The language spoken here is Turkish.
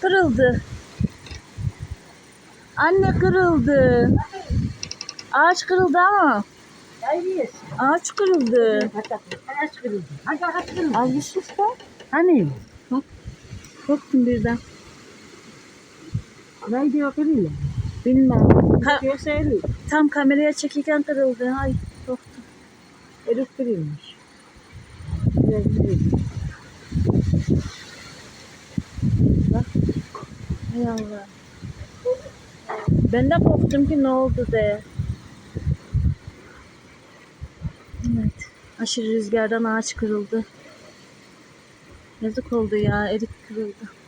kırıldı. Anne kırıldı. Ağaç kırıldı ama. Hayır. Ağaç kırıldı. Aç kırıldı. Hadi aç kırıldı. Bir sus. Hani? Korktum birden. Ne diyor kırıldı? Bilmem. Ka- tam kameraya çekirken kırıldı. Ay korktum. Elif kırılmış. Biraz kırıldı. Hay Allah. Ben de korktum ki ne oldu diye. Evet. Aşırı rüzgardan ağaç kırıldı. Yazık oldu ya. Erik kırıldı.